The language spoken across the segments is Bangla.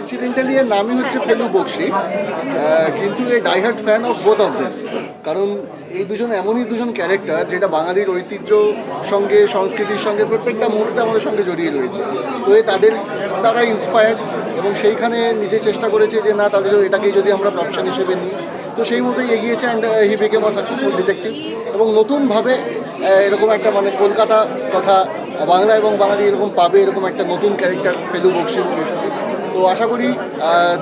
ইনসিডেন্টালি এর নামই হচ্ছে ফেলু বক্সি। কিন্তু এই diehard fan of both of them কারণ এই দুজন এমনই দুজন ক্যারেক্টার যেটা বাঙালির ঐতিহ্য সঙ্গে, সংস্কৃতির সঙ্গে প্রত্যেকটা মুহূর্তে আমাদের সঙ্গে জড়িয়ে রয়েছে। তো এই তাদের, তারা ইন্সপায়ার্ড এবং সেইখানে নিজে চেষ্টা করেছে যে না তাদের এটাকেই যদি আমরা প্রফেশন হিসেবে নিই। তো সেই মতোই এগিয়েছে and he became a successful detective এবং নতুনভাবে এরকম একটা মানে কলকাতা তথা বাংলা এবং বাঙালি এরকম পাবে এরকম একটা নতুন ক্যারেক্টার পেলু বক্সি হিসাবে তো আশা করি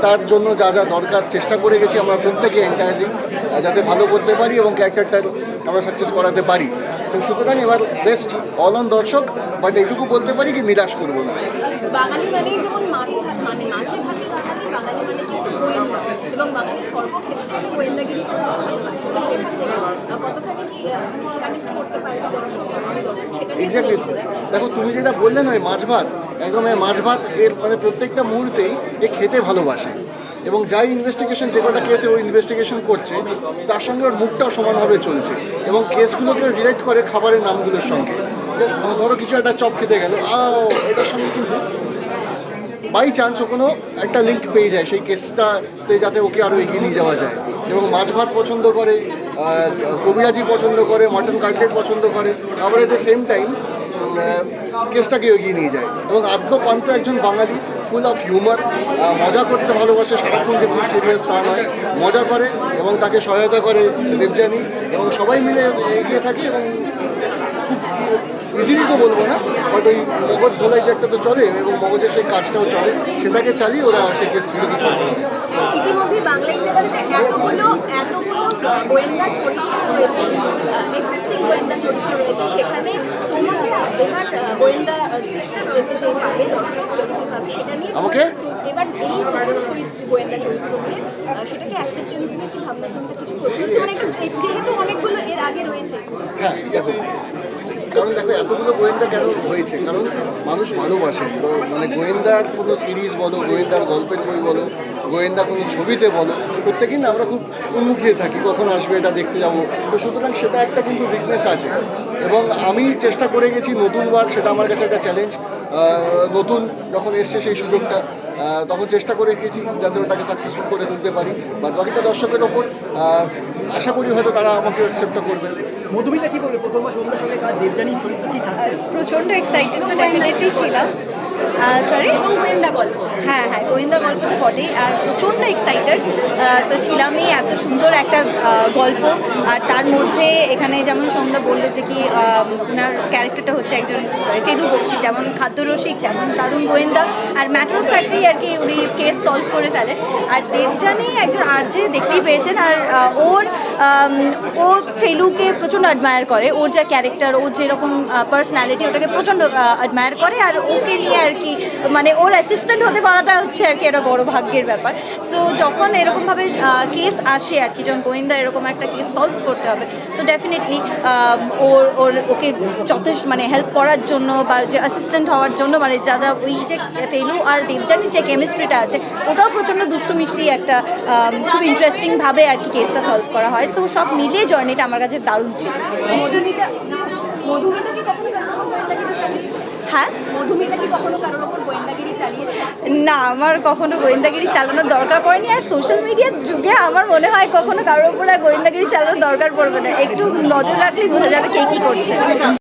তার জন্য যা যা দরকার চেষ্টা করে গেছি আমরা প্রত্যেকে এন্টায়ারলি যাতে ভালো করতে পারি এবং ক্যারেক্টারটার আমরা সাকসেস করাতে পারি। তো সুতরাং এবার বেস্ট অল অন দর্শক বাট এইটুকু বলতে পারি কি নিরাশ করব না। বাঙালি মানেই যেমন মাছ মানে মাছে ভাতে বাঙালি বাঙালি মানে কিন্তু গোয়েন্দা। এবং বাঙালি সর্বক্ষেত্রে গোয়েন্দাগিরি করতে ভালোবাসে তো সেখানে আহ, কতখানি কি কানেক্ট করতে পারবে দর্শক বাঙালি দর্শক সেটা নিয়ে এক্স্যাক্টলি দেখো তুমি যেটা বললে নয় মাছ ভাত একদম মাছ ভাত এর মানে প্রত্যেকটা মুহূর্তেই এ খেতে ভালোবাসে। এবং যাই ইনভেস্টিগেশন যে কটা কেসে ও ইনভেস্টিগেশন করছে, তার সঙ্গে ওর মুখটাও সমানভাবে চলছে। এবং কেসগুলোকে রিলেট করে খাবারের নামগুলোর সঙ্গে। ধরো কিছু একটা চপ খেতে গেল এটার সঙ্গে কিন্তু বাই চান্স ও কোনো একটা লিঙ্ক পেয়ে যায় সেই কেসটাতে যাতে ওকে আরও এগিয়ে নিয়ে যাওয়া যায়। এবং মাছ ভাত পছন্দ করে কবিরাজি পছন্দ করে মাটন কাটলেট পছন্দ করে। আবার দ্য সেম টাইম কেসটাকে এগিয়ে নিয়ে যায় এবং আদ্য পান্ত একজন বাঙালি ফুল অফ হিউমার মজা করতে ভালোবাসে, সারাক্ষণ যে ফুল সিরিয়াস তা নয়। মজা করে এবং তাকে সহায়তা করে দেবযানী। এবং সবাই মিলে এগিয়ে থাকে এবং খুব ইজিলি তো বলব না বাট ওই মগজ ঝোলাই যে একটা তো চলে এবং মগজের সেই কাজটাও চলে, সেটাকে চালিয়ে ওরা সেই কেসগুলোকে সলভ করে গোয়েন্দা চরিত্র রয়েছে এক্সিস্টিং গোয়েন্দা চরিত্র রয়েছে, সেখানে তোমাকে এবার গোয়েন্দা ডিরেক্টর যে পাবে সেটা নিয়ে আমাকে? এবার এই চরিত্র গোয়েন্দা চরিত্র নিয়ে সেটাকে অ্যাকসেপ্টেন্স নিয়ে কি ভাবনা চিন্তা কিছু করছে? মানে যেহেতু অনেকগুলো এর আগে রয়েছে। হ্যাঁ দেখো কারণ দেখো, এতগুলো গোয়েন্দা কেন হয়েছে? কারণ মানুষ ভালোবাসে। তো মানে গোয়েন্দার কোনো সিরিজ বলো, গোয়েন্দার গল্পের বই বলো, গোয়েন্দা কোনো ছবিতে বলো প্রত্যেকেই না আমরা খুব উন্মুখিয়ে থাকি, কখন আসবে, এটা দেখতে যাব। তো সুতরাং সেটা একটা কিন্তু উইকনেস আছে। এবং আমি চেষ্টা করে গেছি নতুনবার, সেটা আমার কাছে একটা চ্যালেঞ্জ নতুন যখন এসছে সেই সুযোগটা তখন চেষ্টা করে গেছি যাতে ওটাকে সাকসেসফুল করে তুলতে পারি। বা বাকিটা দর্শকের ওপর আশা করি হয়তো তারা আমাকে অ্যাকসেপ্টটা করবে। মধুমিতা কি বলবে? প্রথমবার সন্ধ্যার সঙ্গে কাজ দেবযানীর চরিত্র কি থাকছে? প্রচণ্ড এক্সাইটেড তো ডেফিনেটলি ছিলাম। সরি গোয়েন্দা গল্প। হ্যাঁ হ্যাঁ গোয়েন্দা গল্প তো বটেই। আর প্রচণ্ড এক্সাইটেড তো ছিলামই এত সুন্দর একটা গল্প। আর তার মধ্যে এখানে যেমন সন্ধ্যা বলল যে কি ওনার ক্যারেক্টারটা হচ্ছে একজন ফেরু বক্সি যেমন খাদ্যরসিক, তেমন দারুণ গোয়েন্দা। আর ম্যাটার ফ্যাক্টরি আর কি উনি কেস সলভ করে ফেলেন। আর দেবজানি একজন আর্জে দেখতেই পেয়েছেন। আর ওর ও ফেলুকে প্রচণ্ড অ্যাডমায়ার করে। ওর যা ক্যারেক্টার ওর যেরকম পার্সোনালিটি ওটাকে প্রচণ্ড অ্যাডমায়ার করে। আর ওকে নিয়ে আর কি মানে ওর অ্যাসিস্ট্যান্ট হতে পারাটা হচ্ছে আর কি একটা বড় ভাগ্যের ব্যাপার। সো যখন এরকমভাবে কেস আসে আর কি, যখন গোয়েন্দা এরকম একটা কেস সলভ করতে হবে সো ডেফিনেটলি ওর ওর, ওকে যথেষ্ট মানে হেল্প করার জন্য বা যে অ্যাসিস্ট্যান্ট হওয়ার জন্য মানে যা যা ওই যে ফেলু আর দেবজানির যে কেমিস্ট্রিটা আছে, ওটাও প্রচণ্ড দুষ্টু মিষ্টি একটা খুব ইন্টারেস্টিংভাবে আর কি কেসটা সলভ করা হয়। সো সব মিলিয়ে জার্নিটা আমার কাছে দারুণ ছিল। মধুমিতা মধুমিতা কি কখনো কারোর উপর গোয়েন্দাগিরি চালিয়েছে হ্যাঁ? মধুমিতা কি কখনো কারোর উপর গোয়েন্দাগিরি চালিয়েছে? না আমার কখনো গোয়েন্দাগিরি চালানোর দরকার পড়েনি আর সোশ্যাল মিডিয়ার যুগে আমার মনে হয় কখনো কারোর উপর গোয়েন্দাগিরি চালানোর দরকার পড়বে না। একটু নজর রাখলেই বোঝা যাবে কে কী করছে।